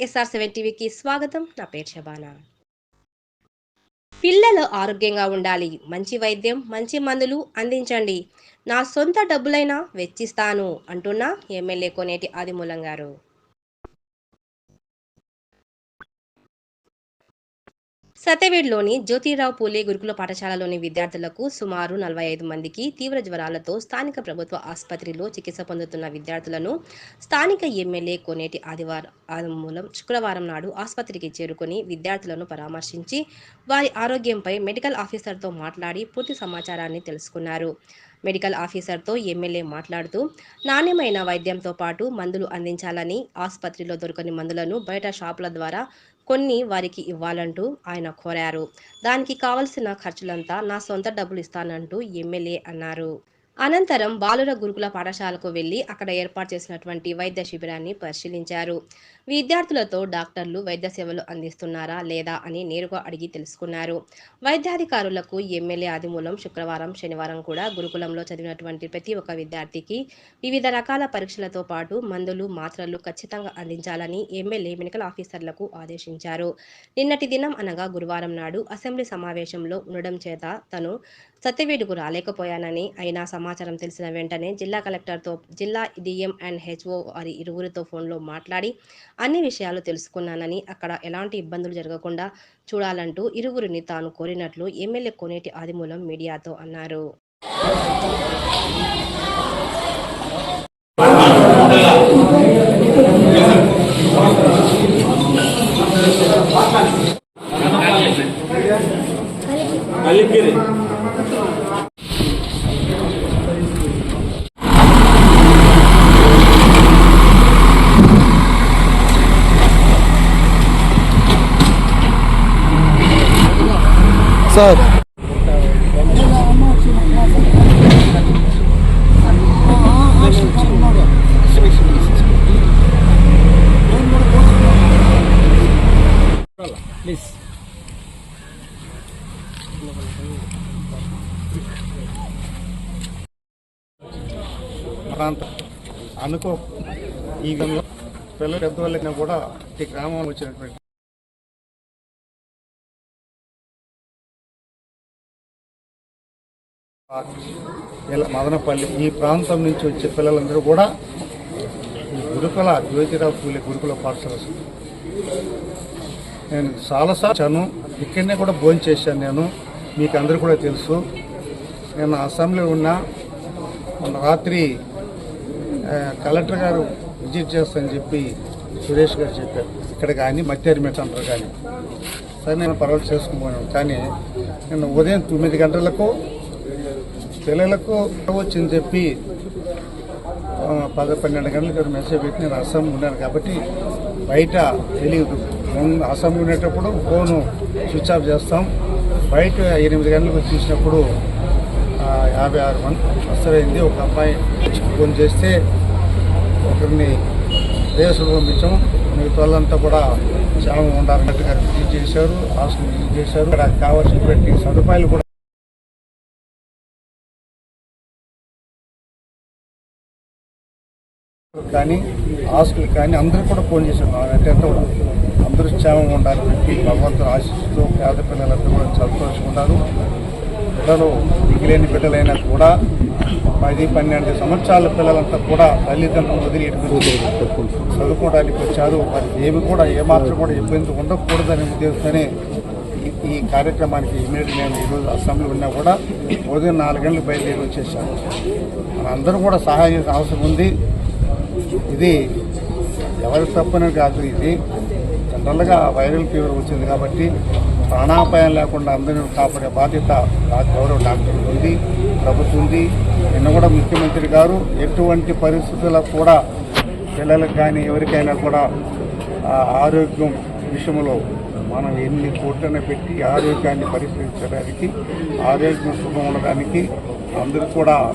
SR seven టీవీకి స్వాగతం. నా పేరు శబానా. పిల్లలు ఆరోగ్యంగా ఉండాలి. మంచి వైద్యం మంచి మందులు అందించండి. నా సొంత డబ్బులైనా వెచ్చిస్తాను అంటున్న ఎమ్మెల్యే కోనేటి ఆదిమూలం గారు. సత్యవేడ్లోని జ్యోతిరావు పూలే గురుకుల పాఠశాలలోని విద్యార్థులకు సుమారు నలభై ఐదు మందికి తీవ్ర జ్వరాలతో స్థానిక ప్రభుత్వ ఆసుపత్రిలో చికిత్స పొందుతున్న విద్యార్థులను స్థానిక ఎమ్మెల్యే కోనేటి ఆదివారం ఆదిమూలం శుక్రవారం నాడు ఆసుపత్రికి చేరుకొని విద్యార్థులను పరామర్శించి వారి ఆరోగ్యంపై మెడికల్ ఆఫీసర్తో మాట్లాడి పూర్తి సమాచారాన్ని తెలుసుకున్నారు. మెడికల్ ఆఫీసర్తో ఎమ్మెల్యే మాట్లాడుతూ నాణ్యమైన వైద్యంతో పాటు మందులు అందించాలని ఆసుపత్రిలో దొరకని మందులను బయట షాపుల ద్వారా కొన్ని వారికి ఇవ్వాలంటూ ఆయన కోరారు. దానికి కావలసిన ఖర్చులంతా నా సొంత డబ్బులు ఇస్తానంటూ ఎమ్మెల్యే అన్నారు. అనంతరం బాలుర గురుకుల పాఠశాలకు వెళ్ళి అక్కడ ఏర్పాటు చేసినటువంటి వైద్య శిబిరాన్ని పరిశీలించారు. విద్యార్థులతో డాక్టర్లు వైద్య సేవలు అందిస్తున్నారా లేదా అని నేరుగా అడిగి తెలుసుకున్నారు. వైద్యాధికారులకు ఎమ్మెల్యే ఆదిమూలం శుక్రవారం శనివారం కూడా గురుకులంలో చదివినటువంటి ప్రతి ఒక్క విద్యార్థికి వివిధ రకాల పరీక్షలతో పాటు మందులు మాత్రలు ఖచ్చితంగా అందించాలని ఎమ్మెల్యే మెడికల్ ఆఫీసర్లకు ఆదేశించారు. నిన్నటి దినం అనగా గురువారం నాడు అసెంబ్లీ సమావేశంలో ఉండడం చేత తను సత్యవేడుకు రాలేకపోయానని అయినా సమాచారం తెలిసిన వెంటనే జిల్లా కలెక్టర్తో జిల్లా డిఎం అండ్ హెచ్ఓ వారి ఇరువురితో ఫోన్లో మాట్లాడి అన్ని విషయాలు తెలుసుకున్నానని అక్కడ ఎలాంటి ఇబ్బందులు జరగకుండా చూడాలంటూ ఇరువురిని తాను కోరినట్లు ఎమ్మెల్యే కోనేటి ఆదిమూలం మీడియాతో అన్నారు. సార్. ప్లీజ్ ప్రాంతం అనుకో ఈ గంలో పిల్లలు పెద్దవాళ్ళకి కూడా ఈ గ్రామం వచ్చినటువంటి ఇలా మదనపల్లి ఈ ప్రాంతం నుంచి వచ్చే పిల్లలందరూ కూడా ఈ గురుకుల జ్యోతిరావు పూలే గురుకుల పాఠశాల నేను చాలాసార్లు ఇక్కడనే కూడా భోజనం చేశాను నేను. మీకు అందరూ కూడా తెలుసు. నేను అసెంబ్లీ ఉన్నా. మొన్న రాత్రి కలెక్టర్ గారు విజిట్ చేస్తానని చెప్పి సురేష్ గారు చెప్పారు. ఇక్కడ కానీ మత్యారిమెట్ అంటారు కానీ. సరే నేను పర్వాలేదు చేసుకుపోయాను కానీ నేను ఉదయం తొమ్మిది గంటలకు పిల్లలకు వచ్చింది చెప్పి పది పద పన్నెండు గంటలకు మెసేజ్ పెట్టి నేను అస్సాం ఉన్నాను కాబట్టి బయట తెలియదు ముందు అస్సాం ఉండేటప్పుడు ఫోను స్విచ్ ఆఫ్ చేస్తాం. బయట ఎనిమిది గంటలకు చూసినప్పుడు యాభై ఆరు మంది వస్తారైంది ఒక అమ్మాయి ఫోన్ చేస్తే ఒకరిని రేసులు పంపించాం. మిగతా వాళ్ళంతా కూడా చాలా ఉండాలన్నట్టుగా విజిట్ చేశారు హాస్టల్ విజిట్ చేశారు. అక్కడ కావాల్సినటువంటి సదుపాయాలు కూడా కానీ ఆస్తులు కానీ అందరూ కూడా ఫోన్ చేశారు. అంటే కూడా అందరూ క్షేమంగా ఉండాలని చెప్పి భగవంతుడు ఆశిస్తూ పేద పిల్లలందరూ కూడా సంతోషుకున్నారు పిల్లలు మిగిలిన బిడ్డలైనా కూడా పది పన్నెండు సంవత్సరాల పిల్లలంతా కూడా తల్లిదండ్రులు వదిలి చదువుకోవడానికి వచ్చారు. వారికి ఏమి కూడా ఏమాత్రం కూడా ఇబ్బంది ఉండకూడదనే ఉద్దేశంతోనే ఈ- కార్యక్రమానికి ఇమీడియట్ నేను ఈరోజు అసెంబ్లీ ఉన్నా కూడా ఉదయం నాలుగు గంటలకు బయలుదేరి వచ్చేసాను మనందరం కూడా సహాయం చేసిన అవసరం ఉంది. ఇది ఎవరి తప్పనే కాదు ఇది. జనరల్గా వైరల్ ఫీవర్ వచ్చింది కాబట్టి ప్రాణాపాయం లేకుండా అందరినీ కాపాడే బాధ్యత గౌరవ డాక్టర్ ఉంది ప్రభుత్వం ఉంది. నిన్న కూడా ముఖ్యమంత్రి గారు ఎటువంటి పరిస్థితులకు కూడా పిల్లలకు కానీ ఎవరికైనా కూడా ఆ, ఆరోగ్యం విషయంలో మనం ఎన్ని కోట్లను పెట్టి ఆరోగ్యాన్ని పరిశీలించడానికి ఆరోగ్యం సుఖం ఉండడానికి అందరూ కూడా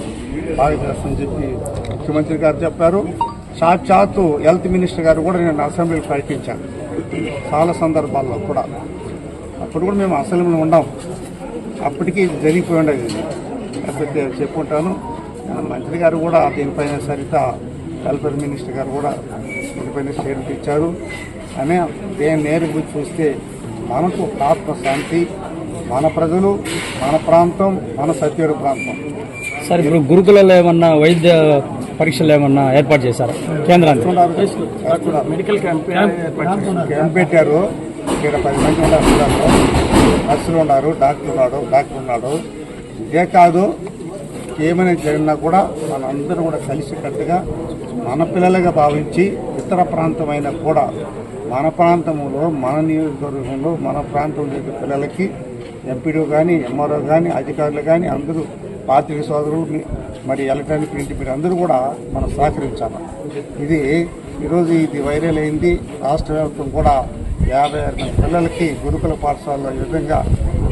బాగా చేస్తామని చెప్పి ముఖ్యమంత్రి గారు చెప్పారు. సాక్షాత్తు హెల్త్ మినిస్టర్ గారు కూడా నేను అసెంబ్లీలో ప్రకటించాను చాలా సందర్భాల్లో కూడా. అప్పుడు కూడా మేము అసెంబ్లీలో ఉన్నాం. అప్పటికి జరిగిపోయి ఉండేది. ఇది. లేకపోతే చెప్పుకుంటాను. మంత్రి గారు కూడా దీనిపైన సరిత వెల్ఫేర్ మినిస్టర్ గారు కూడా దీనిపైన స్టేట్మెంట్ ఇచ్చారు. అనే దేని నేరుగా చూస్తే మనకు ఆత్మశాంతి మన ప్రజలు మన ప్రాంతం మన సత్యూరు ప్రాంతం. సార్ ఇప్పుడు గురుకులలో ఏమన్నా వైద్య పరీక్షలు ఏమన్నా ఏర్పాటు చేశారా? కేంద్రానికి. మెడికల్ క్యాంప్ క్యాంప్ పెట్టారు. ఇక్కడ పది మంది ఉన్నారు. నర్సులు ఉన్నారు డాక్టర్ ఉన్నాడు డాక్టర్ ఉన్నాడు ఇదే కాదు ఏమైనా జరిగినా కూడా మనందరూ కూడా కలిసికట్టుగా మన పిల్లలుగా భావించి ఇతర ప్రాంతమైన కూడా మన ప్రాంతంలో మన నియోజకవర్గంలో మన ప్రాంతంలో పిల్లలకి ఎంపీడీ కానీ ఎంఆర్ఓ కానీ అధికారులు కానీ అందరూ పాత్రిక సోదరులు మరి ఎలక్ట్రానిక్ ప్రింట్ మీరు అందరూ కూడా మనం సహకరించాలి. ఇది ఈరోజు ఇది వైరల్ అయింది. రాష్ట్ర వ్యాప్తం కూడా యాభై ఆరు మంది పిల్లలకి గురుకుల పాఠశాలలో ఈ విధంగా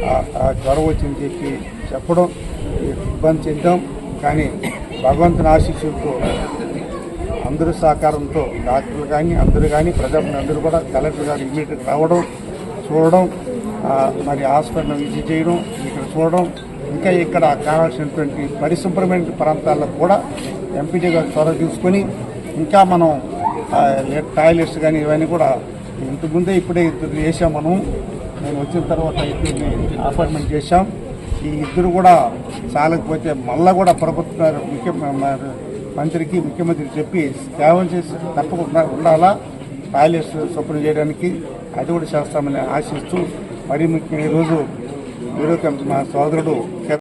ఆ, జ్వరం వచ్చింది చెప్పి చెప్పడం ఇబ్బంది చెందాం కానీ భగవంతుని ఆశీస్సులతో అందరి సహకారంతో డాక్టర్లు కానీ అందరూ కానీ ప్రజలు అందరూ కూడా కలెక్టర్ గారు ఇమీడియట్గా రావడం చూడడం మరి హాస్పిటల్ విజిట్ చేయడం ఇక్కడ చూడడం ఇంకా ఇక్కడ కావాల్సినటువంటి పరిశుభ్రమైన ప్రాంతాల్లో కూడా ఎంపీటీ గారు చొరవ తీసుకొని ఇంకా మనం టాయిలెట్స్ కానీ ఇవన్నీ కూడా ఇంతకుముందే ఇప్పుడే ఇద్దరు చేసాం మనం. నేను వచ్చిన తర్వాత ఇద్దరిని అపాయింట్మెంట్ చేశాం. ఈ ఇద్దరు కూడా చాలకపోతే మళ్ళా కూడా ప్రభుత్వ ముఖ్య మంత్రికి ముఖ్యమంత్రికి చెప్పి సేవం చేసి తప్పకుండా ఉండాలా టాయిలెట్స్ శుభ్రం చేయడానికి అది కూడా చేస్తామని ఆశిస్తూ మరి ముఖ్యంగా ఈరోజు బ్యూరో కమిటీ మా సోదరుడు